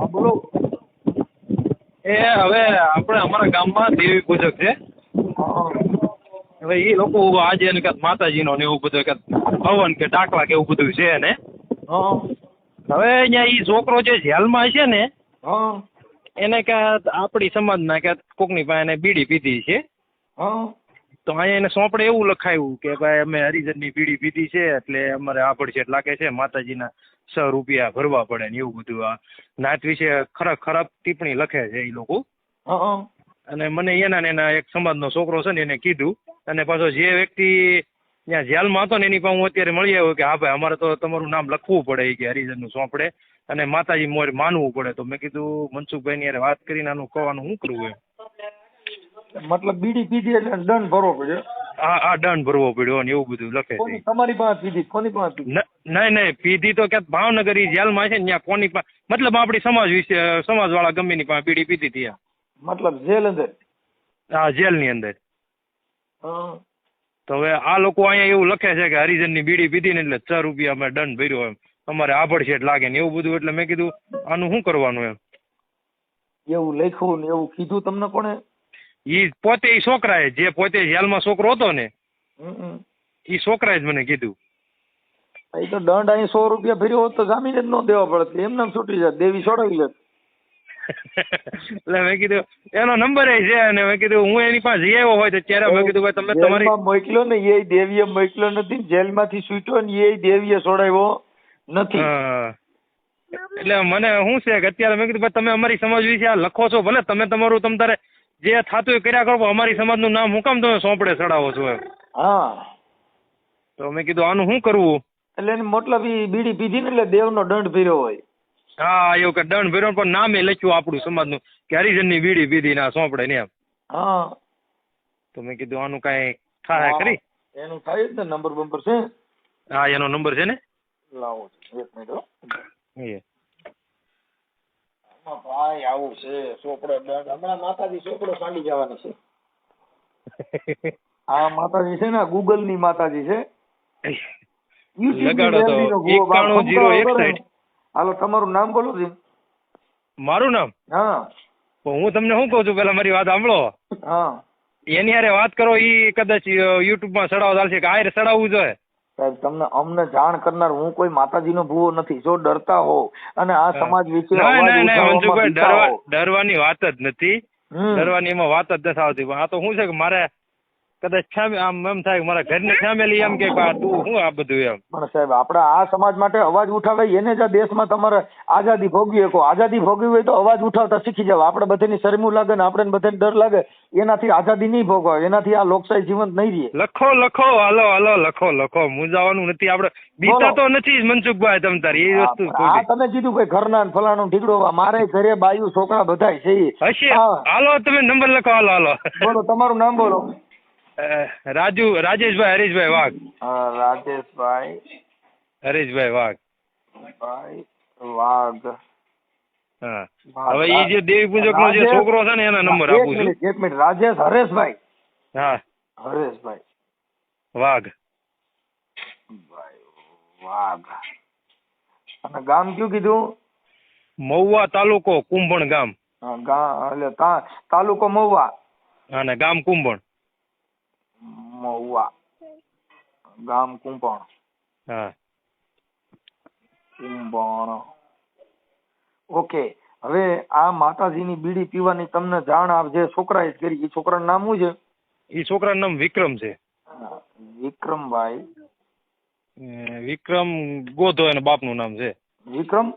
હા બોલો. એ હવે આપણે અમારા ગામમાં દેવી પૂજક છે. હવે એ લોકો આજે એને કાંઈક માતાજીનો ને એવું બધું કાંઈક હવન કે ડાકલા કે એવું બધું છે ને હવે અહીંયા એ છોકરો જે જેલમાં છે ને એને કાંઈક આપણી સમાજના કે કોકની પાસે એને બીડી પીધી છે. તો અહીંયા એને સોંપડે એવું લખાયું કે ભાઈ અમે હરિજનની બીડી પીધી છે એટલે અમારે આભડછેટ લાગે છે માતાજીના સ રૂપિયા ભરવા પડે ને એવું બધું આ નાત વિશે ખરાબ ખરાબ ટિપ્પણી લખે છે એ લોકો. અને મને એના ને એના એક સમાજનો છોકરો છે ને એને કીધું અને પાછો જે વ્યક્તિ ત્યાં જેલમાં હતો ને એની પાસે હું અત્યારે મળી આવ્યો કે હા ભાઈ અમારે તો તમારું નામ લખવું પડે કે હરિજનનું સોંપડે અને માતાજી મોર માનવું પડે. તો મેં કીધું મનસુખભાઈની યાર વાત કરીને આનું કહેવાનું શું કરવું એમ. મતલબ બીડી પીધી એટલે દંડ ભરવો પડ્યો આ આ દંડ ભરવો પડ્યો ને એવું બધું લખે છે. તમારી પાસે પીધી? કોની પાસે નહીં નહીં પીધી તો ક્યાંક ભાવનગર ઈ જેલમાં છે ને ત્યાં કોની પાસે મતલબ આપણી સમાજ વિશે સમાજવાળા ગમે ની પાસે પીડી પીધી હતી મતલબ જેલ અંદર? હા જેલની અંદર તો હવે આ લોકો અહીંયા એવું લખે છે કે હરિજનની બીડી પીધી ને એટલે છ રૂપિયા અમે દંડ ભર્યો એમ. અમારે આભડછેટ લાગે ને એવું બધું એટલે મેં કીધું આનું શું કરવાનું એમ? એવું લખ્યું ને એવું કીધું તમને કોણે? ઈ પોતે ઈ છોકરાએ જે પોતે જેલમાં છોકરો હતો ને એ છોકરાએ જ મને કીધું. એ તો દંડ અહીં સો રૂપિયા ભર્યો હોત તો જામીન જ ન દેવા પડત એમને એમ છૂટી જાય દેવી છોડાવી લે એટલે મેં કીધું એનો નંબર એ છે અને મેં કીધું હું એની પાસે જઈ આવ્યો હોય તો ત્યારે મેં કીધું ભાઈ તમે તમારી મોકલ્યો ને એ દેવીએ મોકલ્યો નથી જેલમાંથી છૂટ્યો ને એ દેવીએ છોડાવ્યો નથી. એટલે મને શું છે કે અત્યારે મેં કીધું ભાઈ તમે અમારી સમાજ વિશે આ લખો છો ભલે તમે તમારું તમ તારે જે થાતું એ કર્યા કરો અમારી અમારી સમાજનું નામ હું કામ તમે સોંપડે ચડાવો છો એમ? હા. તો મેં કીધું આનું શું કરવું? એટલે એની મતલબ એ બીડી પીધી ને એટલે દેવનો દંડ ભર્યો હોય. હા એવું કે દંડ ભર્યો પણ નામે લખ્યું આપણું સમાજનું કે હરિજનની બીડી પીધી ના સોંપડે ને એમ. હા. તો મેં કીધું આનું કાંઈ થાય ખરી? એનું થાય જ ને નંબર બંબર છે હા એનો નંબર છે ને? લાવો એક મિનિટ હો. એ. ભાઈ આવું છે ચોપડો હમણાં માતાજી ચોપડો સાંડી જવાની છે. આ માતાજી છે ને ગૂગલની માતાજી છે. હાલો તમારું નામ બોલો જી મારું નામ? હા. તો હું તમને શું કહું છું? પેલા મારી વાત સાંભળો. હા. એની હારે વાત કરો ઈ કદાચ યુટ્યુબમાં ચડાવો ચાલશે કે આ ચડાવવું જોઈએ. સાહેબ તમને અમને જાણ કરનાર હું કોઈ માતાજીનો ભૂવો નથી. જો ડરતા હો અને આ સમાજ વિશે. ડરવાની વાત જ નથી. ડરવાની એમાં વાત જ નથી આવતી. પણ આ તો શું છે કે મારે કદાચ આમ એમ થાય મારા ઘરની ફેમિલી એમ કે તું શું આ બધું એમ. પણ સાહેબ આપણે આ સમાજ માટે અવાજ ઉઠાવે એને જ દેશમાં તમારે આઝાદી ભોગવી શકો. આઝાદી ભોગવી હોય તો અવાજ ઉઠાવતા શીખી જાવ આપણે બધાની શરમું લાગે ને આપણે બધાને ડર લાગે. એનાથી આઝાદી નહીં ભોગવાય. એનાથી આ લોકશાહી જીવંત નહીં રહે. લખો લખો હાલો હાલો લખો લખો. મૂંઝાવાનું નથી. આપણે બીતા તો નથી મનસુખભાઈ તમ તારી. એ વસ્તુ આ તમે કીધું કે ઘરના ફલાણું ઠીકડો મારે ઘરે બાયું છોકરા બધાય છે હશે. હાલો તમે નંબર લખો. હાલો હાલો. બોલો તમારું નામ બોલો. રાજુ રાજેશભાઈ હરીશભાઈ વાઘ. રાજેશભાઈ. હરીશભાઈ વાઘ. ભાઈ વાઘ. હા. હવે એ જે દેવી પૂજક નો જે છોકરો છે ને એના નંબર આપું છું. એક મિનિટ. રાજેશ હરેશભાઈ. હા. હરેશભાઈ. વાઘ. વાઘ. અને ગામ કયું કીધું? મહુવા તાલુકો કુંભણ ગામ. એટલે તાલુકો મહુવા. અને ગામ કુંભણ. મહુવા ગામ કુંપણ હા. કુંભણ. ઓકે. હવે આ માતાજીની બીડી પીવાની તમને જાણ આ જે છોકરાએ કરી એ છોકરાનું નામ શું છે? એ છોકરાનું નામ વિક્રમ છે. વિક્રમભાઈ. વિક્રમ ગોધો એના બાપનું નામ છે. વિક્રમ?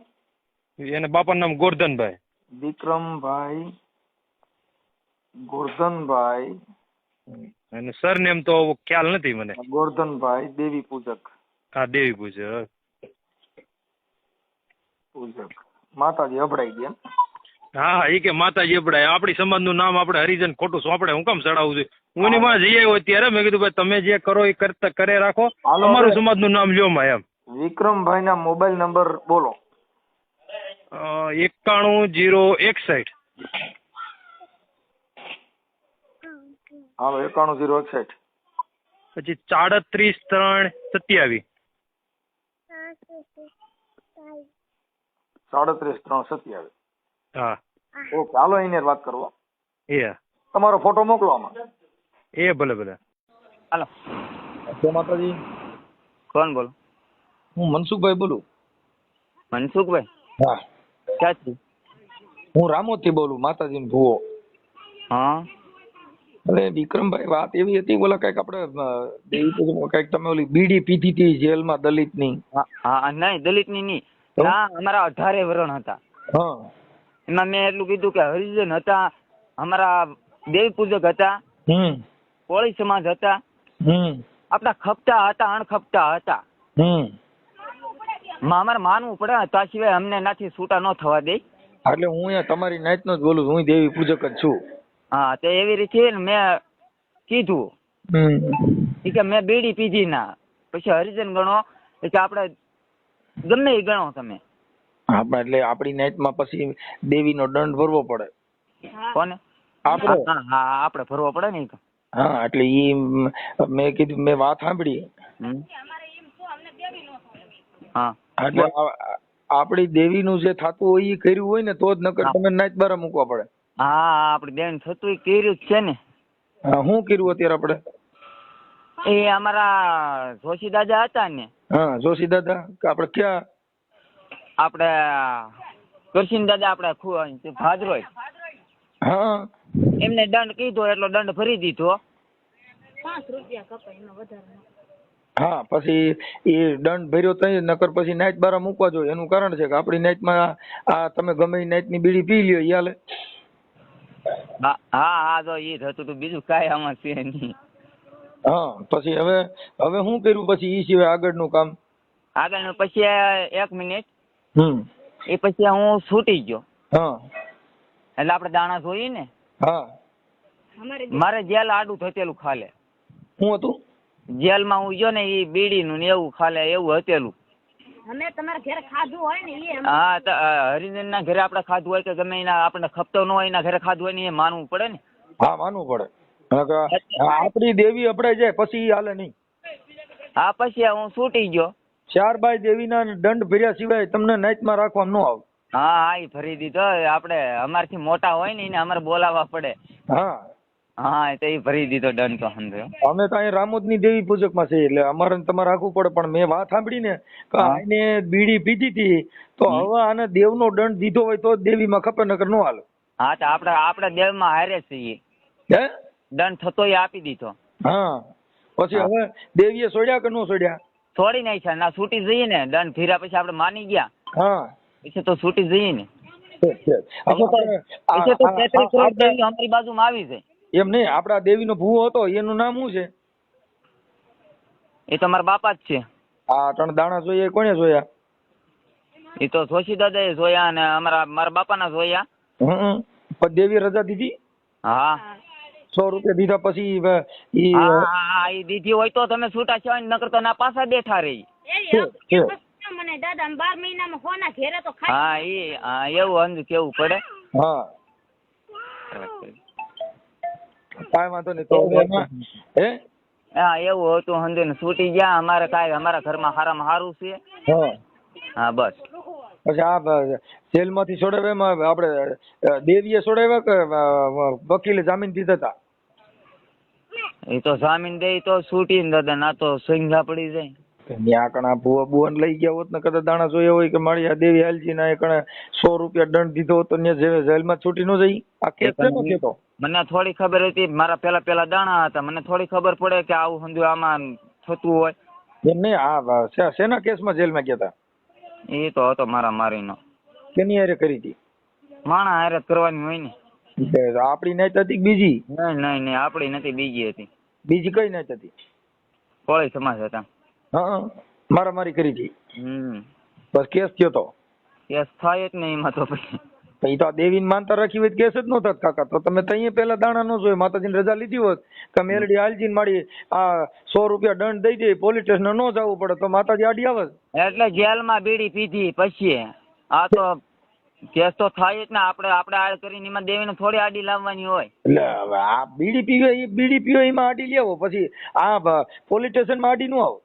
એને બાપાનું નામ ગોરધનભાઈ. વિક્રમભાઈ. ગોરધનભાઈ. અને સરનેમ તો ખ્યાલ નથી મને. ગોરધનભાઈ દેવી પૂજક. હા દેવી પૂજક. પૂજક. માતાજી અભડાઈ ગયા હા હા એ કે માતાજી અભડાય. આપણી સમાજનું નામ આપણે હરિજન ખોટું સોંપડે હું કામ ચડાવું છું? હું એની માં જઈ આવ્યો ત્યારે મેં કીધું ભાઈ તમે જે કરો એ કરતા કરે રાખો. અમારું. સમાજનું નામ લ્યો માં એમ. વિક્રમભાઈ ના મોબાઈલ નંબર બોલો. એકાણું જીરો એકસઠ. હાલો એકાણું જીરો એકસઠ. પછી સાડત્રીસ ત્રણ સત્યાવીસ. સાડત્રીસ ત્રણ સત્યાવીસ. હા. ઓકે હાલો એને વાત કરવા એ. તમારો ફોટો મોકલો આમાં. એ ભલે ભલે. હાલો. જય માતાજી. કોણ બોલો? હું મનસુખભાઈ બોલું. મનસુખભાઈ? હા. ક્યાંથી? હું રામોથી બોલું માતાજીનો ભુવો. હા. અરે વિક્રમભાઈ વાત એવી હતી બોલા કંઈક આપણે દેવી કંઈક તમે ઓલી બીડી પીધી હતી જેલમાં દલિતની હા નહીં દલિતની નહીં. તો? ના અમારા અઢારે વરણ હતા. એમાં મેં એટલું કીધું કે હરિજન હતા અમારા દેવી પૂજક હતા કોળી સમાજ હતા. આપણા ખપતા હતા અણખપતા હતા. અમારે માનવું પડે તા સિવાય અમને નાથી છૂટા ન થવા દે. એટલે હું તમારી તમારી નાઈટનો જ બોલું છું હું દેવી પૂજક જ છું. હા તે એવી રીતે ને મેં કીધું. કે મેં બીડી પીધી ના. પછી હરિજન ગણો એટલે આપણે ગમે એ ગણો તમે. હા એટલે આપણી નેટમાં પછી દેવીનો દંડ ભરવો પડે. કોને? આપણે. હા આપણે ભરવો પડે ને હા એટલે ઈ મ- કીધું મેં વાત સાંભળી. હા. એટલે આપણી દેવીનું જે થતું હોય એ કર્યું હોય ને તો જ નકર તમે નાઈટ બારા મૂકવા પડે. હા આપડી બેન થતું કર્યું જ છે ને. હા શું કર્યું અત્યારે આપણે? એ અમારા જોશી દાદા હતા ને. હા જોશી દાદા કે આપણે ક્યાં? આપણે કરશીન દાદા આપણે ભાદરોય. હા. એમને દંડ કીધો એટલો દંડ ભરી દીધો. હા પછી એ દંડ ભર્યો તઈ નકર પછી નાઈટ બારા મૂકવા જોઈએ. એનું કારણ છે કે આપણી નાઈટમાં આ તમે ગમે એ નાઈટની બીડી પી લ્યો હાલે. હા હા હા તો ઈ જ હતું તો બીજું કાંઈ આમાં છે નહીં. હા પછી હવે હવે શું કર્યું પછી એ સિવાય આગળનું કામ? આગળ પછી એક મિનિટ. હમ. એ પછી હું છૂટી ગયો. હા. એટલે આપણે દાણા જોઈએ ને હા. મારે જેલ આડું થતેલું ખાલે. શું હતું? જેલમાં હું ગયો ને એ બીડીનું ને એવું ખાલે એવું હતેલું. અમે તમારા ઘરે ખાધું હોય ને એ હા તો હરિજન ના ઘરે આપણે ખાધું હોય કે ગમે એના આપણને ખપતો ન હોય એના ઘરે ખાધું હોય ને એ માનવું પડે ને. હા માનવું પડે. આપણી દેવી અપડે જાય પછી હાલે નહીં. હા પછી હું છૂટી ગયો. ચાર દેવી દેવીના દંડ ભર્યા સિવાય તમને નાઈટમાં રાખવા ન આવે. હા હા એ ફરી દીધો. આપણે અમારથી મોટા હોય ને એને અમારે બોલાવવા પડે. હા હા તો એ ભરી દીધો દંડ તો સમજો અમે તો અહીંયા રામોદની દેવી પૂજકમાં છીએ એટલે અમારે તમારે રાખવું પડે પણ મેં વાત સાંભળી ને કે આને બીડી પીધી હતી તો. હવે આને દેવનો દંડ દીધો હોય તો દેવી દેવીમાં ખપે નકર નો હાલે. હા તો આપણે આપણે દેવમાં હારે છીએ હે? દંડ થતો એ આપી દીધો. હા. પછી હવે દેવીએ છોડ્યા કે નો છોડ્યા છોડી નાખ્યા ના છૂટી જઈએ ને દંડ ફીરા પછી આપણે માની ગયા. હા. પછી તો છૂટી જઈએ ને. અમારી બાજુ તો દેવી અમારી બાજુમાં આવી જાય એમ નહીં આપડા દેવીનો ભૂવો હતો એનું નામ શું છે? એ તો મારા બાપા જ છે. આ ત્રણ દાણા જોઈએ એ કોણે જોયા? એ તો જોશી દાદાએ જોયા અને અમારા મારા બાપાના જોયા. હમ પણ દેવી રજા દીધી? હા. સો રૂપિયા દીધા પછી એ દીધી હોય તો તમે છૂટા છો નકર તો ના પાછા બેઠા રહી. મને દાદા બાર મહિનામાં કોના ઘેરે તો હા એ હા એવું અંધ કેવું પડે? હા. કાંઈ વાંધો નહીં તો એમાં હે? હા એવું હતું હંધે ને છૂટી ગયા. અમારે કાંઈ અમારા ઘરમાં સારામાં સારું છે. હા. બસ. પછી આ જેલમાંથી છોડાવ્યા એમાં આપણે દેવીએ છોડાવ્યા કે વકીલે જામીન દીધા હતા? એ તો જામીન દે તો છૂટી ને દાદા ના તો સંઘા પડી જાય. ત્યાં કણા ભુવા બુવાને લઈ ગયા હોત ને કદાચ દાણા જોયા હોય કે મારી આ દેવી હાલજી ના કણે સો રૂપિયા દંડ દીધો હોત તો જેલમાં છૂટી ન જઈ. આ કેસ કેનો થયો મને થોડી ખબર હતી મારા પેલા પેલા દાણા હતા. મને થોડી ખબર પડે કે આવું સમજો આમાં થતું હોય. એમ નહીં આ શેના કેસમાં જેલમાં ગયા હતા એ તો હતો મારા મારીનો. કેની હારે કરી હતી? માણા હારે કરવાની હોય ને. આપડી આપણી નાઈટ હતી બીજી? નહીં નહીં નહીં આપણી નથી બીજી હતી. બીજી કઈ નહીં હતી? કોળી સમાજ હતા. હા મારામારી કરી હતી. હમ. બસ કેસ થયો તો? કેસ થાય જ નહીં એમાં તો પછી. તો ઈ તો આ દેવીને માનતા રાખી હોય કેસ જ નો થાત કાકા. તો તમે તઈએ પેલા દાણા નો જોઈ માતાજીની રજા લીધી હોત કે મેલડી આલજીને મારી આ સો રૂપિયા દંડ દઈ દે પોલીસ સ્ટેશન ન જવું પડે તો માતાજી આડી આવે. એટલે જેલમાં બીડી પીધી પછી. આ તો કેસ તો થાય જ ને આપણે આપણે આડ કરીને એમાં દેવીને થોડી આડી લાવવાની હોય. એટલે હવે આ બીડી પીવે એ બીડી પીવે એમાં આડી લેવો પછી આ પોલીસ સ્ટેશનમાં આડી નો આવો.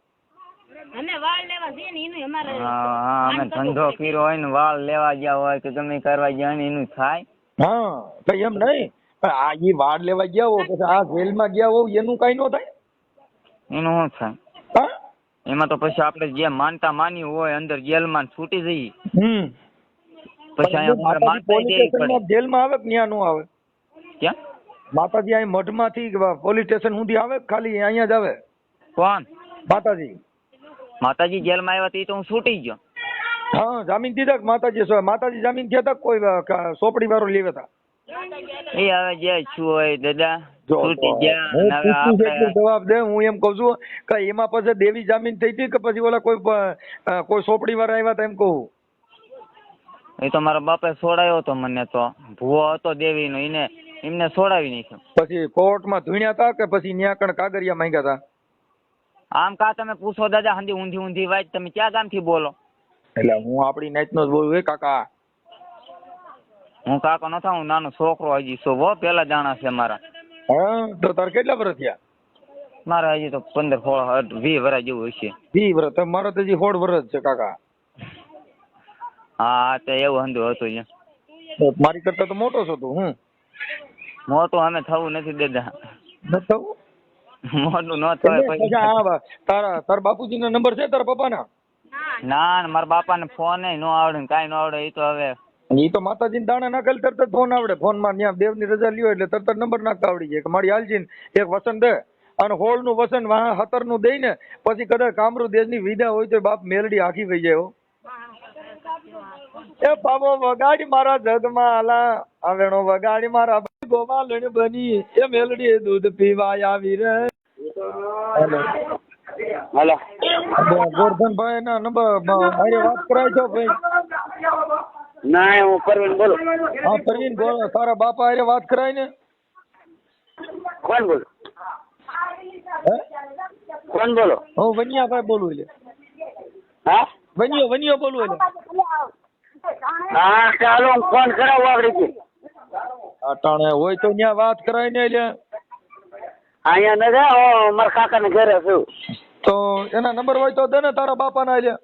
અમે વાળ લેવા જઈએ ને એનું અમારે હા હા અમે ધંધો કર્યો હોય ને વાળ લેવા ગયા હોય કે ગમે કરવા ગયા ને એનું થાય. હા તો એમ નહીં. આ ઈ વાડ લેવા ગયા હો પછી આ જેલમાં ગયા હો એનું કઈ ન થાય? એનું શું થાય? એમાં તો પછી આપણે જે માનતા માની હોય અંદર જેલમાં છૂટી જઈએ. હમ. પછી અહીંયા માનતા દેવી પડે. જેલમાં આવે કે ત્યાં નો આવે? ક્યાં? માતાજી અહીં મઢમાંથી પોલીસ સ્ટેશન સુધી આવે ખાલી અહીંયા જ આવે? કોણ? માતાજી. માતાજી જેલમાં આવ્યા તી તો હું છૂટી ગયો. હા જામીન દીધા માતાજી માતાજી જામીન થયા તા કોઈ સોપડી વાળો લેવા હતા એ હવે જે છું હોય દાદા જવાબ દે હું એમ કઉ છું કે એમાં પછી દેવી જામીન થઈ હતી કે પછી ઓલા કોઈ કોઈ સોપડી વાળા આવ્યા હતા એમ કહું એ તો મારા બાપે છોડાયો હતો મને તો. ભૂવો હતો દેવીનો એને એમને છોડાવી નાખ્યો. પછી કોર્ટમાં ધૂણ્યા તા કે પછી ન્યા કણ કાગરિયા માંગ્યા તા? આમ કા તમે પૂછો દાદા હંધી ઊંધી ઊંધી વાત તમે ક્યાં ગામથી બોલો? એટલે હું આપણી નાઈટનો જ બોલું હે કાકા. હું કાકો નથા હું નાનો છોકરો હજી છો હો પેલા જાણા છે મારા. હા તો તાર કેટલા વર્ષ થયા? મારા હજી તો પંદર સોળ વીસ વર્ષ જેવું હશે વી વર્ષ તો મારો તો હજી સોળ વર્ષ છે કાકા. હા તો એવું હંધું હતું મારી કરતા તો મોટો છો તું હું મોટો અમે થવું નથી દાદા. ન થવું? મોટું ન થાય તારા તારા બાપુજીનો નંબર છે તારા પપ્પા ના ના મારા બાપાને ફોન નો આવડે ને નો આવડે એ તો હવે એ તો માતાજી દાણા નાખેલ તરત જ ફોન આવડે. ફોનમાં ત્યાં દેવની રજા લ્યો એટલે તરત જ નંબર નાખતા આવડી જાય. કે મારી હાલજી એક વસન દે અને હોળનું વસન વાહ હતરનું દઈ ને પછી કદાચ કામરૂ દેશની વિદા હોય તો બાપ મેલડી આખી થઈ જાય એ બાબો વગાડી મારા જગમાં આલા આવેણો વગાડી મારા ગોવાલણ બની એ મેલડી દૂધ પીવા આવી રે હેલો. ગોરધનભાઈ ના નંબર મારે વાત કરાય છો ભાઈ? ના હું પરવીન બોલો. હા પરવીન બોલો. તારા બાપા હારે વાત કરાય ને? કોણ બોલો? કોણ બોલો? હું વનિયાભાઈ બોલું એટલે. હા? વનિયો વનિયો બોલું એટલે. હા ચાલો ફોન કરાવું આગળ અટાણે હોય તો ત્યાં વાત કરાય ને એટલે અહીંયા નથી મારા કાકાને ઘરે છું. તો એના નંબર હોય તો દે ને તારા બાપાના એટલે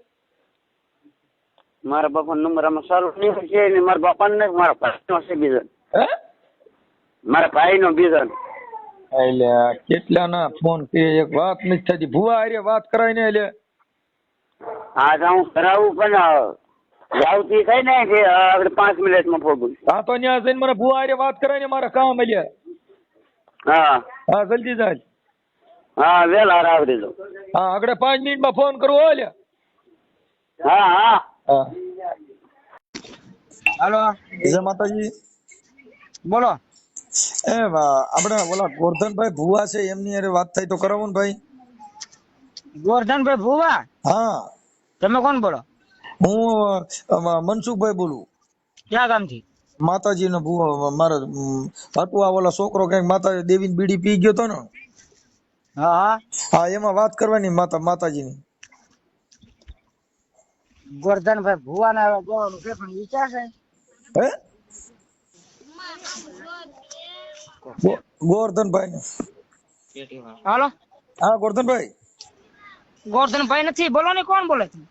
મારા બાપા નંબર આમાં સારું નહીં છે ને મારા બાપા ને મારા ભાઈનો છે બીજો. હે? મારા ભાઈનો બીજો. એટલે કેટલા ના ફોન કે એક વાત નથી થતી. ભુવા અરે વાત કરાય ને એટલે હા તો હું કરાવું પણ જાવતી થાય ને કે આગળ પાંચ મિનિટમાં પહોંચું હા તો ત્યાં જઈને મને ભુવા હારે વાત કરાય ને મારા કામ એટલે હા. હા જલ્દી જાય હા વેલા રાવડી દો હા આગળ પાંચ મિનિટમાં ફોન કરવો હોય હા હા. હા. હાલો. જય માતાજી. બોલો. એ વા- આપણે ઓલા ગોરધનભાઈ ભુવા છે એમની અરે વાત થાય તો કરાવું ને ભાઈ. ગોરધનભાઈ ભુવા? હા. તમે કોણ બોલો? હું મનસુખભાઈ બોલું. ક્યાં ગામથી? માતાજી નો ભૂવો મારો હતું આ ઓલા છોકરો કંઈક માતા દેવી બીડી પી ગયો તો ને? હા હા. એમાં વાત કરવાની માતા માતાજીની. ગોરધનભાઈ ભુવા ને જવાનું છે પણ વિચાર છે હે? ગોરધનભાઈ ને હાલો. હા ગોરધનભાઈ. ગોરધનભાઈ નથી બોલો ને કોણ બોલે એટલે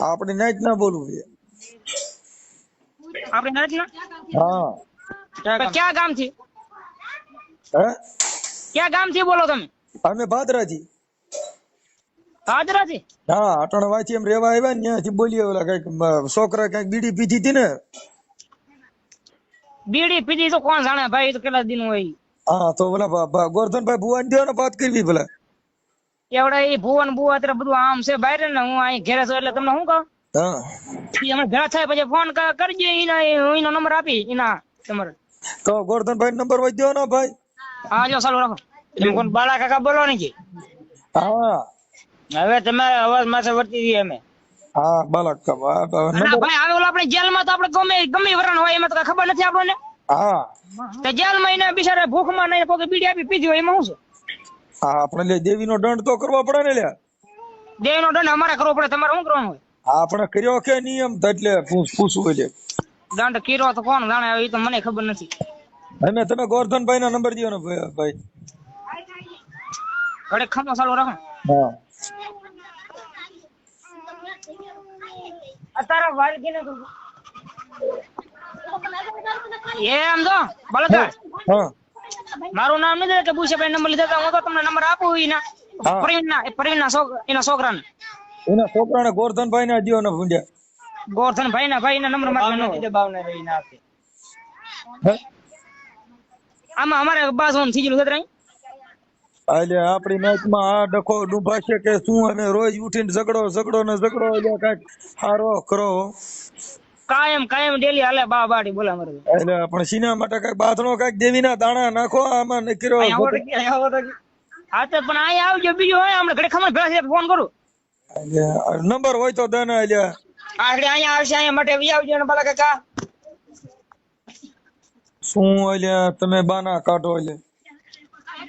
આપણે નાઈટ ના બોલવું છે આપણે નથી હા. ક્યાં ગામથી હે? ક્યાં ગામથી બોલો તમે? અમે ભાદરાજી થી હા અટણ વાંચી એમ રેવા આવ્યા ને ત્યાંથી બોલીએ ઓલા કંઈક છોકરા કંઈક બીડી પીધી હતી ને. બીડી પીધી તો કોણ જાણે? ભાઈ તો કેટલા દિન હોય? હા તો ઓલા ગોરધનભાઈ ભુવા ને ને વાત કરવી ભલા. એવડા એ ભુવન બુવા અત્યારે બધું આમ છે બહાર ને હું અહીં ઘેરે છું એટલે તમને શું કહું? હા. ઈ અમે ભેળા થાય પછી ફોન કરજો એના એનો નંબર આપી એના તમારે. તો ગોરધનભાઈ નંબર વહી દો ને ભાઈ? હા જો ચાલુ રાખો. તમે કોણ બાળા કાકા બોલો ને જી હા. હવે તમે અવાજ માથે વર્તી દઈએ અમે હા બાલા નંબર ભાઈ હવે ઓલો આપણે જેલમાં તો આપણે ગમે ગમે વરણ હોય એમાં તો ખબર નથી આપણને. હા. તો જેલમાં એને બિચારા ભૂખમાં નહીં પોકે બીડી આપી પીધી હોય એમાં શું છે? હા આપણે લે દેવીનો દંડ તો કરવો પડે ને લ્યા. દેવીનો દંડ અમારે કરવો પડે તમારે શું કરવાનું હોય? હા આપણે કર્યો કે નિયમ એટલે પૂછવું એટલે દંડ કર્યો તો કોણ જાણે એ તો મને ખબર નથી. અને તમે ગોરધનભાઈ નો નંબર દયો ને ભાઈ. ઘરે ખમો ચાલુ રાખો. હા. અત્યારે વાલકી ને એ આમ તો બળદ હા. મારું નામ નથી કે ભૂષાભાઈ નંબર લીધા હું તો તમને નંબર આપું એના પ્રવીણ ના એ પ્રવીણના છોકરા એના છોકરાને એના છોકરાને ગોરધનભાઈ ના દિયો ને ભૂંડ્યા. ગોરધન ભાઈ ના ભાઈ ના નંબર મારે હે? આમાં અમારે બાજુ થઈ ગયેલું ગતરાઈ એટલે આપણી મેચમાં આ ડખો ડૂબાશે કે શું અને રોજ ઉઠીને ઝઘડો ઝઘડો ને ઝઘડો એટલે કાંઈક હારો કરો કાયમ કાયમ ડેલી હાલે બા બાડી બોલા મારે એટલે પણ સીના માટે કાંઈક બાથણો દેવી ના દાણા નાખો આમાં કે. હા તો પણ અહીંયા આવજો બીજો હોય હમણાં ઘડી ખમણ ભેળા છે ફોન કરું. નંબર હોય તો દે ને એટલે આગળ અહીંયા આવશે અહીંયા માટે વી આવજો ને ભલા કાકા. શું એટલે તમે બાના કાઢો એટલે?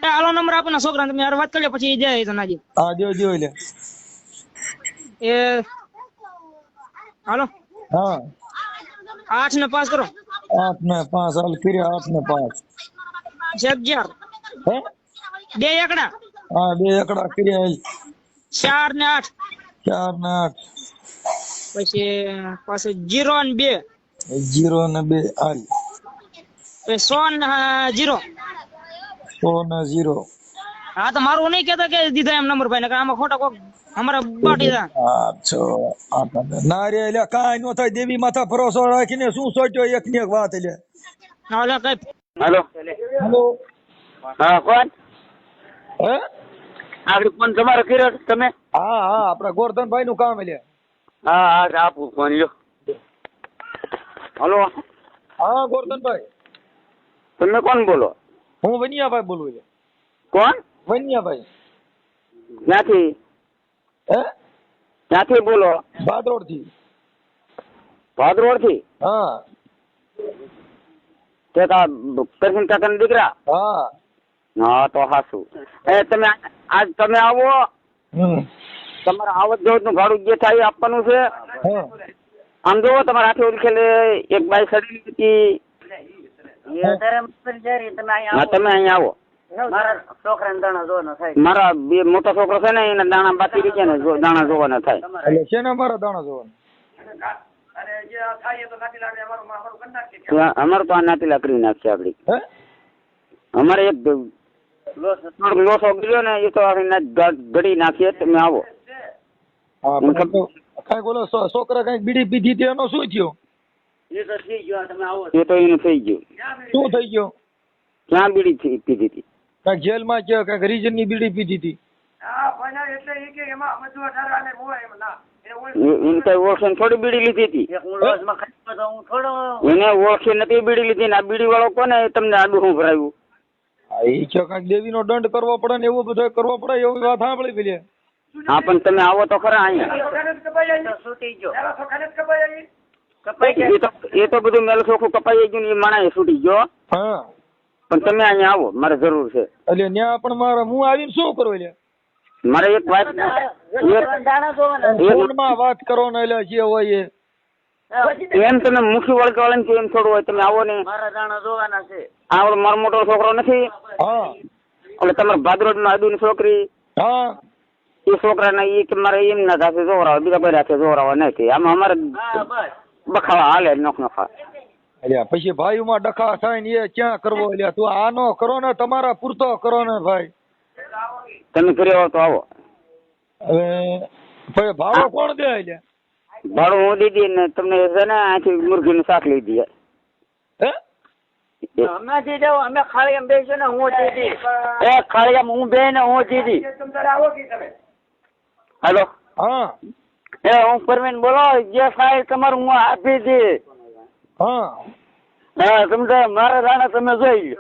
હાલો નંબર આપો ને છોકરાને તમે વાત કરી પછી જાય તો નાજી હા જો દ્યો એટલે. એ હાલો. હા. આઠ ને પાંચ કરો. આઠ ને પાંચ હાલ કર્યા આઠ ને પાંચ. છે અગિયાર. હે? બે એકડા. હા બે એકડા કર્યા હાલ. ચાર ને આઠ. ચાર ને આઠ. પછી પાછું જીરો ને બે. જીરો ને બે હાલ. સો ને જીરો. સો ને જીરો. હા તો મારું નહીં કેતા કે દીધા એમ નંબર ભાઈ ને આમાં ખોટા કોક અમારા બાટી દા. આઠસો આઠ ને રે એટલે કાઈ નો થાય દેવી માથા ભરોસો રાખીને શું સોચ્યો? એક ની એક વાત એટલે હાલો કઈ હાલો. હાલો. હા કોણ? હે? આગળ ફોન તમારો કર્યો તમે? હા હા આપણા ગોરધનભાઈ નું કામ એટલે હા હા આપું ફોન લ્યો. હલો. હા ગોરધનભાઈ. તમે કોણ બોલો? હું વનિયાભાઈ બોલું છું. કોણ? વનિયાભાઈ. ક્યાંથી? હે? ક્યાંથી બોલો? ભાદરોડથી ભાદરોડથી હા. તે કા કરશન કાકા દીકરા? હા. હા તો હાસું. એ તમે આજ તમે આવો. તમારા આવત જવતનું ભાડું જે થાય આપવાનું છે. આમ જોવો તમારે હાથે ઓળખેલે એક બાઈ સડી હતી હા તમે અહીંયા આવો. મારા બે મોટો છોકરો છે ને એના દાણા બાકી રહી ગયા ને જો દાણા જોવાના થાય. એટલે શેના મારા દાણા જોવાનું? તો અમારે તો આ નાતી લાકડી નાખશે આપડી. અમારે એક થોડોક લોસો ગયો ને એ તો આપણે ગ- નાખીએ તમે આવો. કાંઈક સો- છોકરા કાંઈક બીડી પીધી તે એનો શું થયો? એ તો એનું થઈ ગયું. શું થઈ ગયું? ક્યાં બીડી પીધી હતી? કાંઈક જેલમાં છે કાંઈક રીજન બીડી પીધી હતી. ઓળખે થોડી બીડી લીધી હતી. એને ઓળખે નથી બીડી લીધી આ બીડી વાળો કોને તમને આડું હું ભરાયું? એ છે કાંઈક દેવીનો દંડ કરવો પડે ને એવું બધું કરવો પડે એવી વાત સાંભળી પેલી. હા પણ તમે આવો તો ખરા અહીંયા. એ તો એ તો બધું મેલ ચોખ્ખું કપાઈ ગયું ને એ માણા છૂટી ગયો. હા. પણ તમે અહીંયા આવો મારે જરૂર છે. એટલે ન્યા પણ મારે હું આવીને શું કરું એટલે? મારે એક વાત એક ફોનમાં વાત કરો ને એટલે જે હોય એ. એમ તમે મુખી વળગાવાળા કે એમ થોડું હોય તમે આવો ને. આવડો મારો મોટો છોકરો નથી. હા. એટલે તમારા ભાદરોડમાં આદુની છોકરી હા. એ છોકરાને એ કે મારે એમ ના સાથે જોરાવા બીજા કોઈ રાખે જોરાવા નથી આમાં અમારે બખાવા હાલે નોખ નોખા. એટલે પછી ભાઈઓમાં ડખા થાય ને એ ક્યાં કરવો અલ્યા? તું આનો કરો ને તમારા પૂરતો કરો ને ભાઈ. તમે ઘરે આવો તો આવો. હવે ભાઈ ભાડો કોણ દે અલ્યા? ભાડું હું દીધી ને તમને છે ને અહીંથી મુરઘીનું શાક લઈ દઈએ. અમે દીધો અમે બે ને હું દીધી એ ખાળીમાં હું બે ને હું દીધી હેલો. હા. એ હું પરમીન બોલો જે સાહેબ તમારું હું આપી દી હા. હા સમજા મારા દાણા તમે જોઈ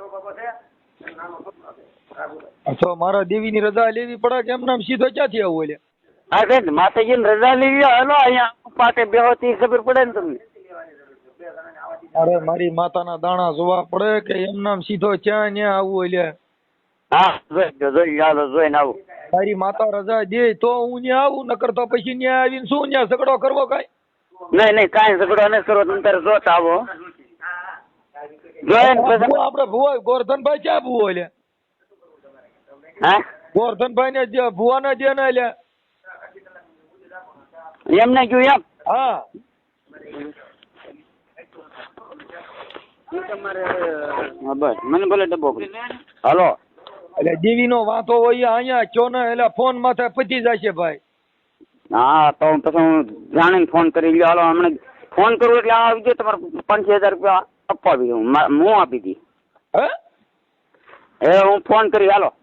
તો મારા દેવીની રજા લેવી પડે કે એમ નામ સીધો ક્યાંથી આવું એટલે? હા કે માતાજીને રજા લેવી હલો અહીંયા પાટે બેહો તી ખબર પડે ને તમને. અરે મારી માતાના દાણા જોવા પડે કે એમ નામ સીધો ક્યાં ન્યા આવું એટલે? હા જોઈ જોઈ હાલો જોઈને આવું. મારી માતા રજા દે તો હું ન્યા આવું નકર તો પછી ન્યા આવીને શું ન્યા ઝઘડો કરવો કાંઈ? નહીં નહીં કાંઈ ઝઘડો નહીં કરો તમે તારે જોતા આવો. પછી ભુવા આપડે ભુવા ગોરધનભાઈ ક્યાં ભુવો લે? હા? ગોરધનભાઈ ને ભુવા ને જે ને લે. એમને કયું એમ? હા. બસ મને ભલે ડબ્બો હાલો. એટલે દીવી નો વાંધો હોય અહીંયા કયો ને એટલે ફોન માથે પતી જશે ભાઈ. હા તો પછી હું જાણીને ફોન કરી લ્યો. હાલો હમણાં ફોન કરું એટલે આ આવી ગયો તમારે પાંચ હજાર રૂપિયા આપવા આવી હું હું આપી દી. હે? એ હું ફોન કરી હાલો.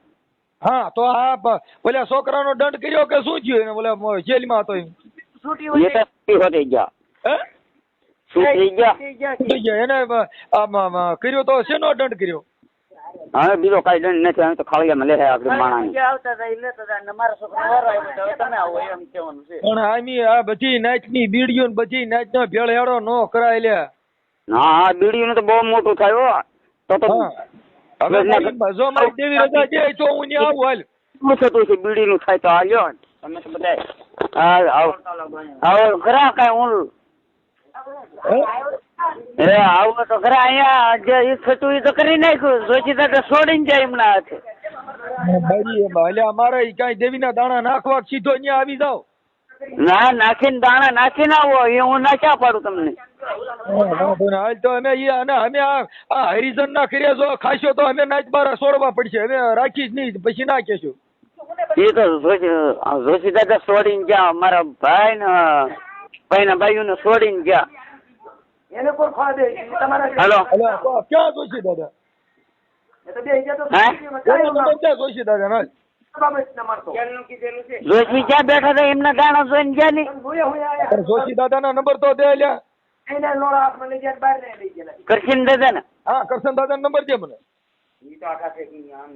હા તો આ ઓલા છોકરાનો દંડ કર્યો કે શું થયું? એને ઓલા મ- જેલમાં હતો એમ. એ તો છૂટી ગયા. હે? છૂટી ગયા. એને કર્યો તો શેનો દંડ કર્યો? હવે બીજો કઈ દંડ નથી અમે તો ખાલી લે આપણે માણાની પણ આમી આ બધી નાચની બીડીઓ ને બધી નાચનો ભેળહેડો નો કરાય લે હા હા બીડીનું તો બહુ મોટું થાય તો તો હવે જો મારી દેવી રજા છે તો હું ને આવું હાલ. શું થતું છે બીડીનું થાય તો હાલ્યો તમે તો બધા હા આવો. આવો ખરા કાંઈ હું હે? એ આવો તો ખરા અહીંયા જે ઈ થતું ઈ તો કરી નાખ્યું. સોચીતા તો છોડીને જાય એમના હાથે. બારી એટલે અમારે કાંઈ દેવીના દાણા નાખવા સીધો અહીંયા આવી જાવ ના નાખીને દાણા નાખીને આવો એ હું ના ક્યાં પાડું તમને. હાલ તો અમે ઈ અને અમે આ હરિજન ના કર્યા જો ખાશો તો અમે નાચ બારા છોડવા પડશે. અમે રાખી જ નહીં પછી ના કહેશું. એ તો જોશી દાદા છોડીને ગયા મારા ભાઈ ને ભાઈ ભાઈઓ ને છોડીને ગયા. હેલો. ક્યાં જોશી દાદા? એનો નંબર ક્યાં જોશી દાદા ના જોશી ક્યાં બેઠા હતા એમના દાણા જોઈને ગયા ને પણ જોશી દાદાના નંબર તો દે લ્યા. કરશીને દાદા ને હા કરશન દાદા નંબર દે મને.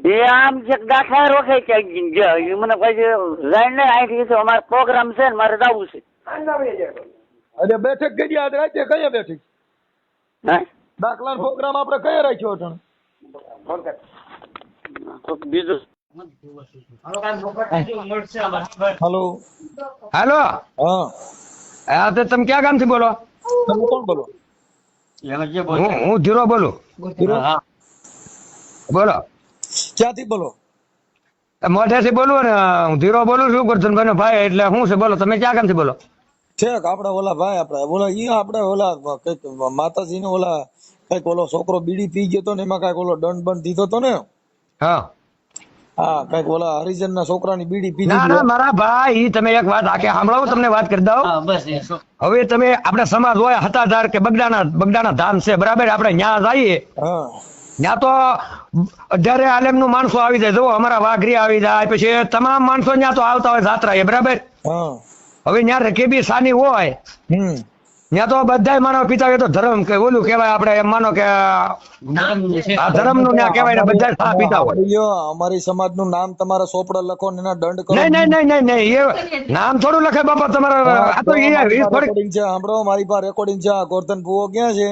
એ આમ છે ગાંઠા રોકે છે મને પછી જાઈને અહીંથી અમારો પ્રોગ્રામ છે ને મારે જવું છે. એટલે બેઠક કરી આજ રાતે કયા બેઠક? દાખલા પ્રોગ્રામ આપણે કયા રાખ્યો હતો? Hello hello? હા. હા તો તમે ક્યાં ગામથી બોલો? તમે કોણ બોલો? હું હું ધીરો બોલું? બોલો. ક્યાંથી બોલો? મોઢેથી બોલું ને હું ધીરો બોલું છું ગોરધનભાઈ ભાઈ એટલે શું છે બોલો. તમે ક્યાં ગામથી બોલો? ઠેક આપણે ઓલા ભાઈ આપણે ઓલા ઈ આપડે ઓલા કંઈક માતાજીને ઓલા કંઈક ઓલો છોકરો બીડી પી ગયો તો ને એમાં કંઈક ઓલો દંડ બંધ દીધો તો ને? હા. હા કંઈક ઓલા હરિજન ના છોકરાની બીડી પી ના ના મારા ભાઈ તમે એક વાત આખે સાંભળો તમને વાત કરી દઉં. હવે તમે આપણે સમાજ હોય હતાધાર કે બગડાના બગડાના ધામ છે બરાબર? આપણે ન્યા જઈએ. હા. ત્યાં તો અઢારે આલેમનું માણસો આવી જાય. જો અમારા વાઘરી આવી જાય પછી તમામ માણસો ત્યાં તો આવતા હોય જાત્રા એ બરાબર? હા. હવે ત્યાં રકેબી સાની હોય ત્યાં તો બધા માનવ પિતા તો ધર્મ કે ઓલું કેવાય આપણે એમ માનો કે આ ધર્મનું ત્યાં કેવાય ને બધા સા પિતા હોય. અમારી સમાજનું નામ તમારા સોપડા લખો ને એના દંડ કરો. નહીં નહીં નહીં નહીં નહીં એ નામ થોડું લખે બાપા તમારા આ તો એ રેકોર્ડિંગ છે સાંભળો મારી પાસે રેકોર્ડિંગ છે ગોરધન ભુવો ક્યાં છે?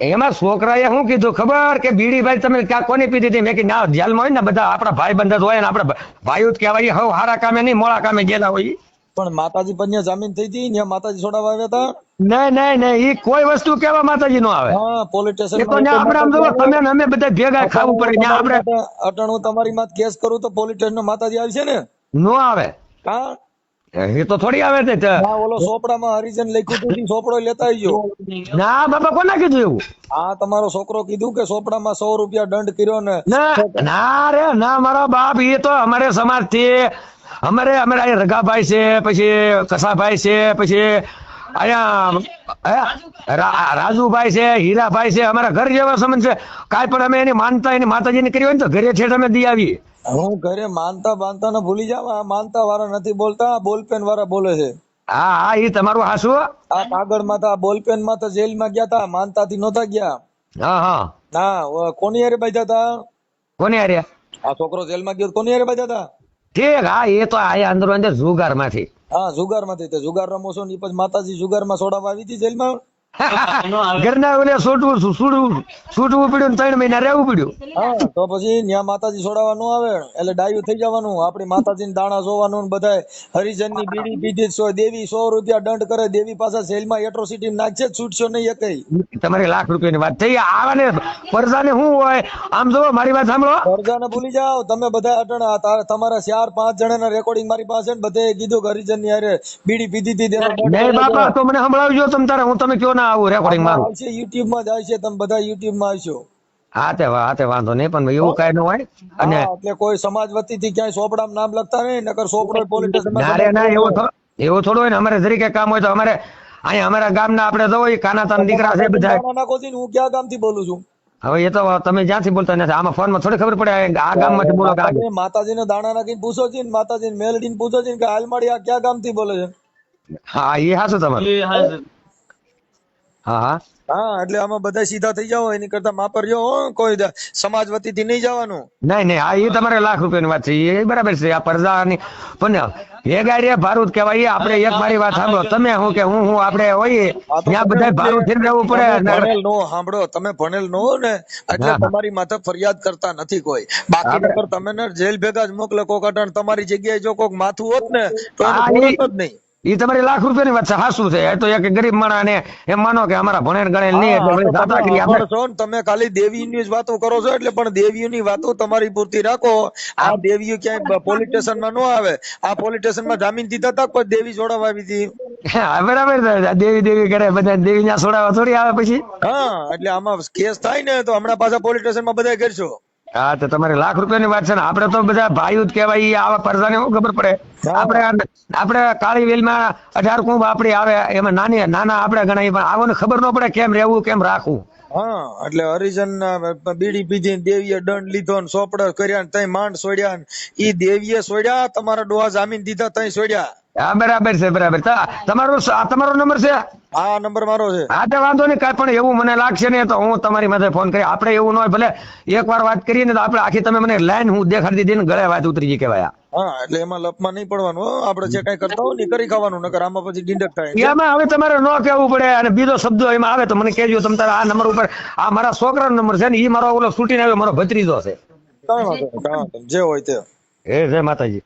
એમાં છોકરાએ શું કીધું ખબર કે બીડી ભાઈ તમે ક્યાં કોની પીધી હતી? મેં કે ના જેલમાં હોય ને બધા આપણા ભાઈ બંધ હોય ને આપણા ભાઈઓ જ કહેવાય હવે હારા કામે નહીં મોડા કામે ગયેલા હોય પણ માતાજી પર જામીન થઈ હતી ત્યાં માતાજી છોડાવવા આવ્યા હતા? નહીં નહીં નહીં એ કોઈ વસ્તુ કેવા માતાજી નો આવે. હા પોલીસ તો સ્ટેશન આપણે આમ જોવો તમે અમે બધા ભેગા ખાવું પડે ત્યાં આપણે અટણ હું તમારી માત કેસ કરું તો પોલીસ સ્ટેશન માતાજી આવશે ને? નો આવે. હા એ તો થોડી આવે છે તે. હા ઓલો સોપડામાં હરિજન લખ્યું હતું સોપડો લેતા આવ્યો. ના બાબા કોને કીધું એવું? આ તમારો છોકરો કીધું કે સોપડામાં સો રૂપિયા દંડ કર્યો ના. ના રે ના મારા બાપ એ તો અમારે સમાજથી અમારે અમારે અહીંયા રઘાભાઈ છે પછી કસાભાઈ છે પછી અહીંયા રાજુભાઈ છે હીરાભાઈ છે અમારા ઘર જેવા સંબંધ છે. કાંઈ પણ અમે એની માનતા એની માતાજીની કરી હોય ને તો ઘરે છે અમે દી આવીએ. હું ઘરે માનતા બાંધતા ને ભૂલી જાવ માનતા વાળા નથી બોલતા બોલપેન વાળા બોલે છે. હા હા એ તમારું હાસુ આ કાગળમાં તા બોલપેનમાં તો જેલમાં ગયા તા માનતા થી નતા ગયા. હા હા. ના કોની હારે બાજ્યા તા? કોની હારે? આ છોકરો જેલમાં ગયો કોની હારે બાજ્યા તા? ઠીક હા, એ તો આયા અંદર અંદર જુગારમાંથી હા જુગારમાંથી જુગાર રમો છો ને એ પછી માતાજી જુગારમાં સોડાવા આવી હતી જેલમાં? ઘરના ઓલે છૂટવું છૂટવું છૂટવું પડ્યું ત્રણ મહિના રહેવું પડ્યું. હા તો પછી ન્યા માતાજી છોડાવવાનું આવે એટલે ડાયું થઈ જવાનું. આપણી માતાજીને દાણા જોવાનું ને બધાય. હરિજનની બીડી પીધી સો દેવી સો રૂપિયા દંડ કરે દેવી પાસે જેલમાં એટ્રોસિટી નાખશે છૂટશો નહીં એકઈ તમારી લાખ રૂપિયાની વાત થઈ. આવાને પરજાને શું હોય? આમ જો મારી વાત સાંભળો. ફરજાને ભૂલી જાઓ. તમે બધા અટણ તમારા ચાર પાંચ જણાના રેકોર્ડિંગ મારી પાસે ને બધે કીધું કે હરિજનની હારે બીડી પીધી હતી નહીં બાપા તો મને સંભળાવજો તમે તારે. હું તમે કયો ના આવું રેકોર્ડિંગ મારું. આવશે YouTube માં જ આવશે તમે બધા YouTube માં આવશો. હા તે હા તે વાંધો નહીં પણ એવું કઈ ન હોય. અને એટલે કોઈ સમાજ વતી થી ક્યાંય સોપડામાં નામ લખતા નહીં નકર સોપડો પોલીસ ના રે ના એવું એવું થોડું હોય ને અમારે જરીકે કામ હોય તો અમારે અહીંયા અમારા ગામના આપણે તો હોય કાનાતાના દીકરા છે બધા. નાખો છો હું ક્યાં ગામથી બોલું છું? હવે એ તો તમે જ્યાંથી બોલતા નથી આમાં ફોનમાં થોડી ખબર પડે આ ગામમાંથી બોલો માતાજી ગામ. માતાજીને દાણા નાખીને પૂછો છે ને માતાજીને મેલડીને પૂછો છે ને કે હાલમાળી આ ક્યાં ગામથી બોલે છે? હા એ હાચું તમારું. હા હા. હા એટલે આમાં બધા સીધા થઈ જાઓ એની કરતા માપર જો કોઈ સમાજ વતી થી નહીં જવાનું. નહીં નહીં હા એ તમારે લાખ રૂપિયાની વાત છે એ બરાબર છે આ પરદાની પણ એ ગાડી ભારૂત કહેવાય આપણે એક મારી વાત સાંભળો તમે હું કે હું હું આપણે હોઈએ ત્યાં બધા ભારૂત થઈને રહેવું પડે ભણેલ નો સાંભળો તમે ભણેલ નો ને એટલે. તમારી માથે ફરિયાદ કરતા નથી કોઈ. બાકી તમે ને જેલ ભેગા જ મોકલે કોક તમારી જગ્યાએ જો કોક માથું હોત ને તો જ નહીં. એ તમારી લાખ રૂપિયાની વાત છે હાસુ છે. તો એક ગરીબ માણા ને એમ માનો કે અમારા ભણે ગણે નહીં એટલે તમે આપણે ખાલી દેવીની જ વાતો કરો છો એટલે પણ દેવીઓની વાતો તમારી પૂરતી રાખો. આ દેવીઓ ક્યાંય પોલીસ સ્ટેશનમાં ન આવે. આ પોલીસ સ્ટેશનમાં જામીન દીધા તક કોઈ દેવી જોડાવા આવી હતી? હા, બરાબર દેવી દેવી કરે બધા દેવી ના છોડાવા થોડી આવે પછી. હા એટલે આમાં કેસ થાય ને તો હમણાં પાછા પોલીસ સ્ટેશનમાં બધા કરશો. હા તો તમારે લાખ રૂપિયાની વાત છે ને. આપણે તો બધા ભાઈઓ જ કહેવાય આવા પરદાને શું ખબર પડે? આપણે આપણે કાળી વેલમાં અઢાર કુંભ આપણી આવે એમાં નાની નાના આપણે ગણાય પણ આવું ખબર ન પડે કેમ રહેવું કેમ રાખવું. હા એટલે હરિજન ના બીડી પીધી દેવીએ દંડ લીધો ને સોપડા કર્યા ને તઈ માંડ સોડ્યા ને ઈ દેવીએ સોડ્યા તમારા ડોહા જામીન દીધા તઈ સોડ્યા. હા બરાબર છે બરાબર. તમારો તમારો નંબર છે? હા નંબર મારો છે. હા તો વાંધો નહીં કાંઈ પણ એવું મને લાગશે ને તો હું તમારી માથે ફોન કરી આપણે એવું ન હોય ભલે એક વાર વાત કરીએ ને તો આપણે આખી તમે મને લાઈન હું દેખાડી દીધી ને ગળે વાત ઉતરી ગઈ કહેવાય. હા એટલે એમાં લપમાં નહીં પડવાનું આપણે જે કઈ કરતા હોય ને કરી ખાવાનું નકર આમાં પછી ડીંડક થાય. એમાં હવે તમારે ન કહેવું પડે અને બીજો શબ્દ એમાં આવે તો મને કહેજો તમે તારા આ નંબર ઉપર આ મારા છોકરાનો નંબર છે ને એ મારો ઓલો છૂટીને આવ્યો મારો ભત્રીજો છે. જે હોય તે. એ જય માતાજી.